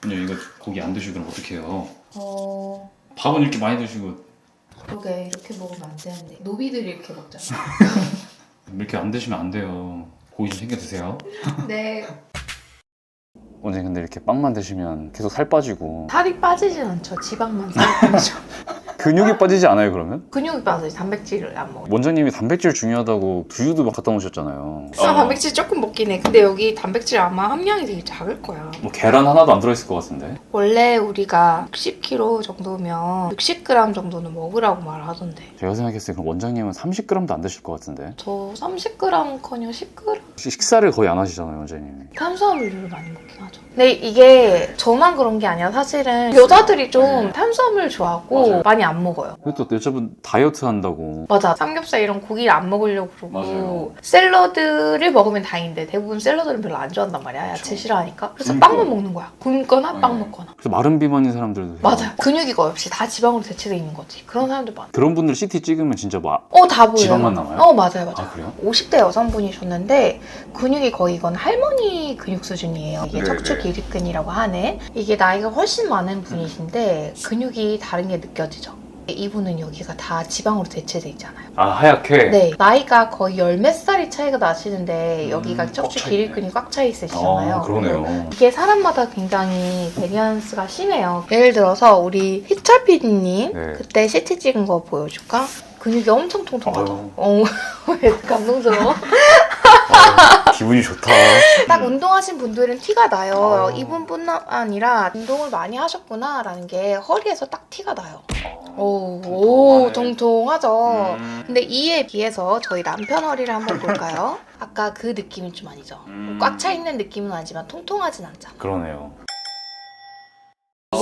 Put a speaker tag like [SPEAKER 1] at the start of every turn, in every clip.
[SPEAKER 1] 그냥 이거 고기 안 드시고 그럼 어떡해요?
[SPEAKER 2] 어...
[SPEAKER 1] 밥은 이렇게 많이 드시고.
[SPEAKER 2] 그러게 이렇게 먹으면 안 되는데. 노비들이 이렇게 먹잖아.
[SPEAKER 1] 이렇게 안 드시면 안 돼요. 고기 좀 챙겨 드세요.
[SPEAKER 2] 네.
[SPEAKER 1] 원장님 근데 이렇게 빵만 드시면 계속 살 빠지고.
[SPEAKER 2] 살이 빠지진 않죠. 지방만 살이 빠지죠
[SPEAKER 1] 근육이 빠지지 않아요 그러면?
[SPEAKER 2] 근육이 빠져요 단백질을 안 먹어요
[SPEAKER 1] 원장님이 단백질 중요하다고 두유도 막 갖다 놓으셨잖아요.
[SPEAKER 2] 아, 단백질 조금 먹긴 해 근데 여기 단백질 아마 함량이 되게 작을 거야
[SPEAKER 1] 뭐 계란 하나도 안 들어있을 것 같은데.
[SPEAKER 2] 원래 우리가 60kg 정도면 60g 정도는 먹으라고 말을 하던데
[SPEAKER 1] 제가 생각했을 때 그럼 원장님은 30g도 안 드실 것 같은데.
[SPEAKER 2] 저 30g커녕 10g
[SPEAKER 1] 식사를 거의 안 하시잖아요 원장님이.
[SPEAKER 2] 탄수화물을 많이 먹긴 하죠 근데 이게 저만 그런 게 아니라 사실은 여자들이 좀
[SPEAKER 1] 네.
[SPEAKER 2] 탄수화물 좋아하고
[SPEAKER 1] 맞아요.
[SPEAKER 2] 많이 안 먹어요
[SPEAKER 1] 그리고 또 여자분 다이어트 한다고.
[SPEAKER 2] 맞아 삼겹살 이런 고기를 안 먹으려고 그러고
[SPEAKER 1] 맞아요.
[SPEAKER 2] 샐러드를 먹으면 다행인데 대부분 샐러드는 별로 안 좋아한단 말이야 야채
[SPEAKER 1] 그쵸.
[SPEAKER 2] 싫어하니까 그래서
[SPEAKER 1] 그러니까.
[SPEAKER 2] 빵만 먹는 거야 굶거나 빵
[SPEAKER 1] 네.
[SPEAKER 2] 먹거나
[SPEAKER 1] 그래서 마른 비만인 사람들도
[SPEAKER 2] 맞아요 근육이 거의 없이 다 지방으로 대체돼 있는 거지 그런 사람들 많아
[SPEAKER 1] 그런 분들 CT 찍으면 진짜
[SPEAKER 2] 막어다 보여요
[SPEAKER 1] 지방만 남아요?
[SPEAKER 2] 어 맞아요 맞아요
[SPEAKER 1] 아 그래요?
[SPEAKER 2] 50대 여성분이셨는데 근육이 거의 이건 할머니 근육 수준이에요. 이게
[SPEAKER 1] 네,
[SPEAKER 2] 척추
[SPEAKER 1] 네.
[SPEAKER 2] 기립근이라고 하는 이게 나이가 훨씬 많은 분이신데 근육이 다른 게 느껴지죠. 이분은 여기가 다 지방으로 대체돼 있잖아요.
[SPEAKER 1] 아 하얗게.
[SPEAKER 2] 네, 나이가 거의 열 몇 살이 차이가 나시는데 여기가
[SPEAKER 1] 음,
[SPEAKER 2] 척추
[SPEAKER 1] 꽉차
[SPEAKER 2] 기립근이 꽉 차 있으시잖아요.
[SPEAKER 1] 아 그러네요.
[SPEAKER 2] 이게 사람마다 굉장히 베리언스가 심해요. 예를 들어서 우리 희철 PD님
[SPEAKER 1] 네.
[SPEAKER 2] 그때 CT 찍은 거 보여줄까? 근육이 엄청 통통하죠.
[SPEAKER 1] 아유.
[SPEAKER 2] 어, 왜 감동스러워?
[SPEAKER 1] 아, 기분이 좋다.
[SPEAKER 2] 딱 운동하신 분들은 티가 나요.
[SPEAKER 1] 아.
[SPEAKER 2] 이분뿐만 아니라 운동을 많이 하셨구나라는 게 허리에서 딱 티가 나요. 오,
[SPEAKER 1] 통통하네.
[SPEAKER 2] 오 통통하죠.
[SPEAKER 1] 음.
[SPEAKER 2] 근데 이에 비해서 저희 남편 허리를 한번 볼까요? 아까 그 느낌이 좀 아니죠.
[SPEAKER 1] 음.
[SPEAKER 2] 꽉 차 있는 느낌은 아니지만 통통하진 않잖아.
[SPEAKER 1] 그러네요.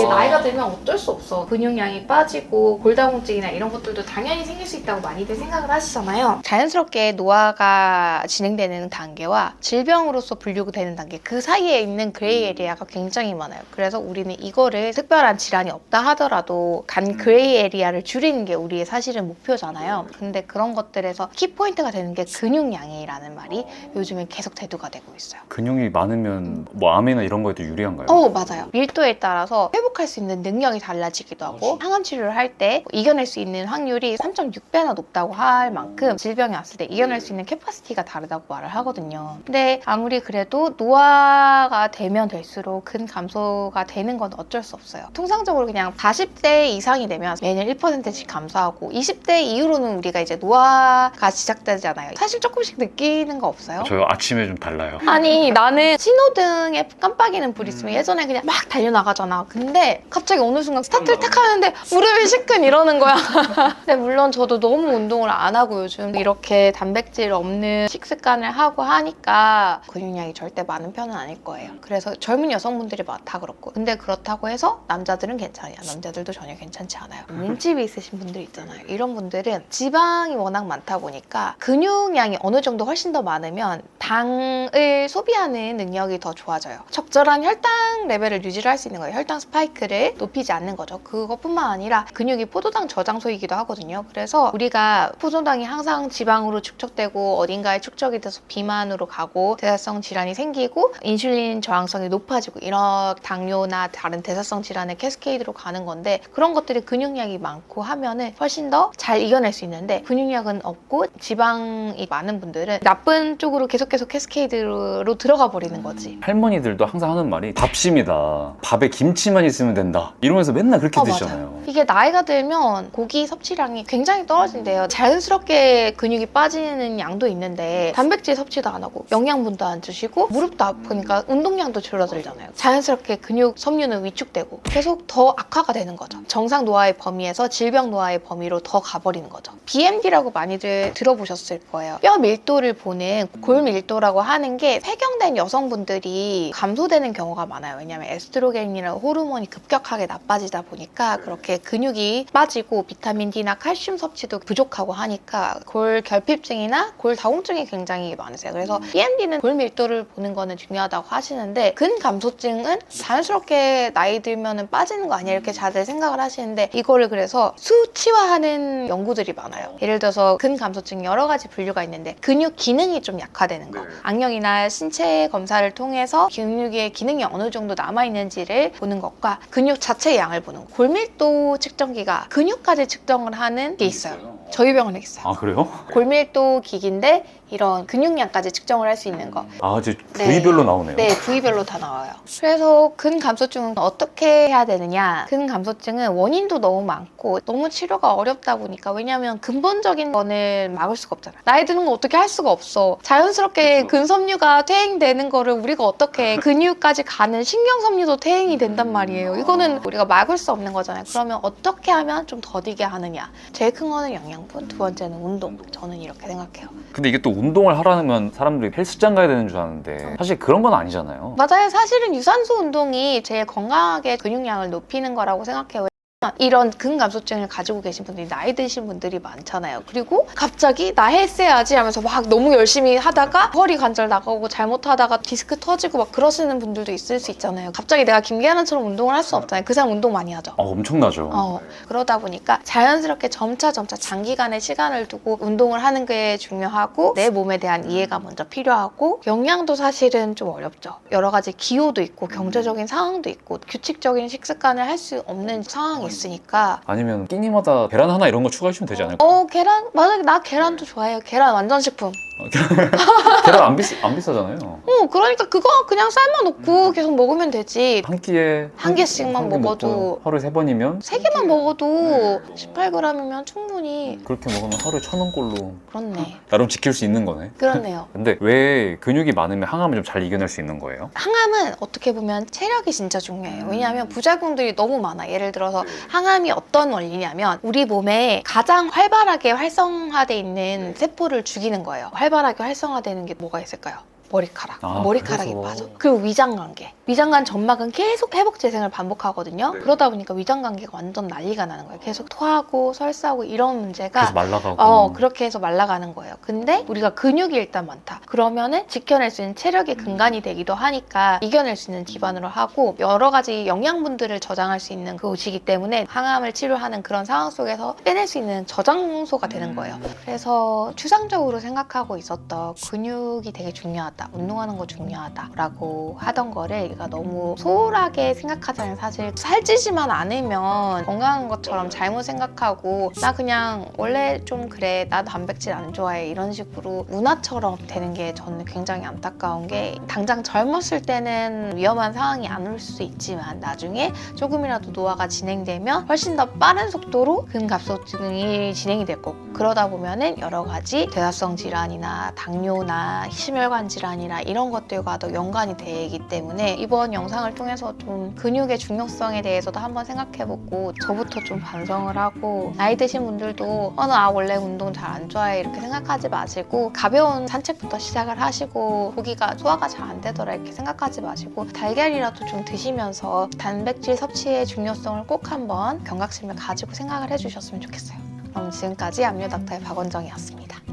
[SPEAKER 2] 이게
[SPEAKER 1] 아.
[SPEAKER 2] 나이가 들면 어쩔 수 없어. 근육량이 빠지고 골다공증이나 이런 것들도 당연히 생길 수 있다고 많이들 생각을 하시잖아요. 자연스럽게 노화가 진행되는 단계와 질병으로서 분류되는 단계 그 사이에 있는 그레이 에리아가 굉장히 많아요. 그래서 우리는 이거를 특별한 질환이 없다 하더라도 간 그레이 에리아를 줄이는 게 우리의 사실은 목표잖아요. 근데 그런 것들에서 키포인트가 되는 게 근육량이라는 말이 요즘에 계속 대두가 되고 있어요.
[SPEAKER 1] 근육이 많으면 뭐 암이나 이런 거에도 유리한가요?
[SPEAKER 2] 어 맞아요 밀도에 따라서 회복 할 수 있는 능력이 달라지기도 하고 항암 치료를 할 때 이겨낼 수 있는 확률이 3.6배나 높다고 할 만큼 질병이 왔을 때 이겨낼 수 있는 캐파시티가 다르다고 말을 하거든요. 근데 아무리 그래도 노화가 되면 될수록 근 감소가 되는 건 어쩔 수 없어요. 통상적으로 그냥 40대 이상이 되면 매년 1%씩 감소하고 20대 이후로는 우리가 이제 노화가 시작되잖아요. 사실 조금씩 느끼는 거 없어요?
[SPEAKER 1] 저요? 아침에 좀 달라요.
[SPEAKER 2] 아니 나는 신호등에 깜빡이는 불 있으면 예전에 그냥 막 달려나가잖아. 근데 갑자기 어느 순간 스타트를 탁 하는데 무릎이 시큰 이러는 거야? 근데 물론 저도 너무 운동을 안 하고 요즘 이렇게 단백질 없는 식습관을 하고 하니까 근육량이 절대 많은 편은 아닐 거예요. 그래서 젊은 여성분들이 막다 그렇고. 근데 그렇다고 해서 남자들은 괜찮아요. 남자들도 전혀 괜찮지 않아요. 몸집이 있으신 분들 있잖아요. 이런 분들은 지방이 워낙 많다 보니까 근육량이 어느 정도 훨씬 더 많으면 당을 소비하는 능력이 더 좋아져요. 적절한 혈당 레벨을 유지를 할 수 있는 거예요. 혈당 스파이크 를 높이지 않는 거죠. 그것뿐만 아니라 근육이 포도당 저장소이기도 하거든요. 그래서 우리가 포도당이 항상 지방으로 축적되고 어딘가에 축적이 돼서 비만으로 가고 대사성 질환이 생기고 인슐린 저항성이 높아지고 이런 당뇨나 다른 대사성 질환의 캐스케이드로 가는 건데 그런 것들이 근육량이 많고 하면은 훨씬 더 잘 이겨낼 수 있는데 근육량은 없고 지방이 많은 분들은 나쁜 쪽으로 계속 계속 캐스케이드로 들어가 버리는 거지.
[SPEAKER 1] 할머니들도 항상 하는 말이 밥심이다. 밥에 김치만 있으면 된다. 이러면서 맨날 그렇게
[SPEAKER 2] 어,
[SPEAKER 1] 드시잖아요.
[SPEAKER 2] 이게 나이가 들면 고기 섭취량이 굉장히 떨어진대요. 자연스럽게 근육이 빠지는 양도 있는데 단백질 섭취도 안 하고 영양분도 안 드시고 무릎도 아프니까 운동량도 줄어들잖아요. 자연스럽게 근육 섬유는 위축되고 계속 더 악화가 되는 거죠. 정상 노화의 범위에서 질병 노화의 범위로 더 가버리는 거죠. BMD라고 많이들 들어보셨을 거예요. 뼈 밀도를 보는 골 밀도라고 하는 게 폐경된 여성분들이 감소되는 경우가 많아요. 왜냐하면 에스트로겐이라는 호르몬이 급격하게 나빠지다 보니까 그렇게 근육이 빠지고 비타민 D나 칼슘 섭취도 부족하고 하니까 골 결핍증이나 골 다공증이 굉장히 많으세요. 그래서 EMD는 골 밀도를 보는 거는 중요하다고 하시는데 근 감소증은 자연스럽게 나이 들면은 빠지는 거 아니야 이렇게 다들 생각을 하시는데 이거를 그래서 수치화하는 연구들이 많아요. 예를 들어서 근 감소증 여러 가지 분류가 있는데 근육 기능이 좀 약화되는 거.
[SPEAKER 1] 네.
[SPEAKER 2] 악령이나 신체 검사를 통해서 근육의 기능이 어느 정도 남아 있는지를 보는 것과 근육 자체의 양을 보는 거. 골밀도 측정기가 근육까지 측정을 하는 게 있어요. 저희 병원에 있어요.
[SPEAKER 1] 아 그래요?
[SPEAKER 2] 골밀도 기기인데 이런 근육량까지 측정을 할 수 있는 거.
[SPEAKER 1] 아 이제
[SPEAKER 2] 네.
[SPEAKER 1] 부위별로 나오네요.
[SPEAKER 2] 네, 부위별로 다 나와요. 그래서 근 감소증은 어떻게 해야 되느냐? 근 감소증은 원인도 너무 많고 너무 치료가 어렵다 보니까 왜냐하면 근본적인 거는 막을 수가 없잖아. 나이 드는 거 어떻게 할 수가 없어. 자연스럽게
[SPEAKER 1] 그쵸.
[SPEAKER 2] 근섬유가 퇴행되는 거를 우리가 어떻게 근육까지 가는 신경섬유도 퇴행이 된단 말이에요. 이거는 우리가 막을 수 없는 거잖아요. 그러면 어떻게 하면 좀 더디게 하느냐? 제일 큰 거는 영양분, 두 번째는 운동. 저는 이렇게 생각해요.
[SPEAKER 1] 근데 이게 또 운동을 하라면 사람들이 헬스장 가야 되는 줄 아는데 사실 그런 건 아니잖아요.
[SPEAKER 2] 맞아요. 사실은 유산소 운동이 제일 건강하게 근육량을 높이는 거라고 생각해요. 이런 근감소증을 가지고 계신 분들이 나이 드신 분들이 많잖아요. 그리고 갑자기 나 헬스 해야지 하면서 막 너무 열심히 하다가 허리 관절 나가고 잘못하다가 디스크 터지고 막 그러시는 분들도 있을 수 있잖아요. 갑자기 내가 김계란처럼 운동을 할 수 없잖아요. 그 사람 운동 많이 하죠.
[SPEAKER 1] 아 엄청나죠.
[SPEAKER 2] 어, 그러다 보니까 자연스럽게 점차 점차 장기간의 시간을 두고 운동을 하는 게 중요하고 내 몸에 대한 이해가 먼저 필요하고 영양도 사실은 좀 어렵죠. 여러 가지 기호도 있고 경제적인 상황도 있고 규칙적인 식습관을 할 수 없는 상황이 있으니까
[SPEAKER 1] 아니면 끼니마다 계란 하나 이런 거 추가해주면 되지 않을까?
[SPEAKER 2] 어 계란 맞아 나 계란도 좋아해요. 계란 완전 식품.
[SPEAKER 1] 계란 안, 비싸, 안 비싸잖아요.
[SPEAKER 2] 어 그러니까 그거 그냥 삶아 놓고 계속 먹으면 되지.
[SPEAKER 1] 한 끼에
[SPEAKER 2] 한 개씩만
[SPEAKER 1] 한개
[SPEAKER 2] 먹어도
[SPEAKER 1] 먹고 하루에 세 번이면
[SPEAKER 2] 세 개만 먹어도 18g이면 충분히
[SPEAKER 1] 그렇게 먹으면 하루에 천 원꼴로
[SPEAKER 2] 그렇네.
[SPEAKER 1] 나름 지킬 수 있는 거네.
[SPEAKER 2] 그렇네요.
[SPEAKER 1] 근데 왜 근육이 많으면 항암을 좀 잘 이겨낼 수 있는 거예요?
[SPEAKER 2] 항암은 어떻게 보면 체력이 진짜 중요해요. 왜냐하면 부작용들이 너무 많아. 예를 들어서 항암이 어떤 원리냐면 우리 몸에 가장 활발하게 활성화돼 있는 세포를 죽이는 거예요. 활 발하게 활성화되는 게 뭐가 있을까요? 머리카락.
[SPEAKER 1] 아,
[SPEAKER 2] 머리카락이
[SPEAKER 1] 그래서.
[SPEAKER 2] 빠져. 그리고 위장관계. 위장관 점막은 계속 회복 재생을 반복하거든요.
[SPEAKER 1] 네.
[SPEAKER 2] 그러다 보니까 위장관계가 완전 난리가 나는 거예요. 계속 토하고 설사하고 이런 문제가
[SPEAKER 1] 그래서 말라가고.
[SPEAKER 2] 어, 그렇게 해서 말라가는 거예요. 근데 우리가 근육이 일단 많다. 그러면은 지켜낼 수 있는 체력의 근간이 되기도 하니까 이겨낼 수 있는 기반으로 하고 여러 가지 영양분들을 저장할 수 있는 그곳이기 때문에 항암을 치료하는 그런 상황 속에서 빼낼 수 있는 저장소가 되는 거예요. 그래서 추상적으로 생각하고 있었던 근육이 되게 중요하다. 운동하는 거 중요하다라고 하던 거를 얘가 너무 소홀하게 생각하잖아요. 사실 살찌지만 않으면 건강한 것처럼 잘못 생각하고 나 그냥 원래 좀 그래 나 단백질 안 좋아해 이런 식으로 문화처럼 되는 게 저는 굉장히 안타까운 게 당장 젊었을 때는 위험한 상황이 안 올 수 있지만 나중에 조금이라도 노화가 진행되면 훨씬 더 빠른 속도로 근갑소증이 진행이 될 거고 그러다 보면은 여러 가지 대사성 질환이나 당뇨나 심혈관 질환 이나 이런 것들과도 연관이 되기 때문에 이번 영상을 통해서 좀 근육의 중요성에 대해서도 한번 생각해보고 저부터 좀 반성을 하고 나이 드신 분들도 어, 나 원래 운동 잘 안 좋아해 이렇게 생각하지 마시고 가벼운 산책부터 시작을 하시고 고기가 소화가 잘 안 되더라 이렇게 생각하지 마시고 달걀이라도 좀 드시면서 단백질 섭취의 중요성을 꼭 한번 경각심을 가지고 생각을 해주셨으면 좋겠어요. 그럼 지금까지 압류 닥터의 박원정이었습니다.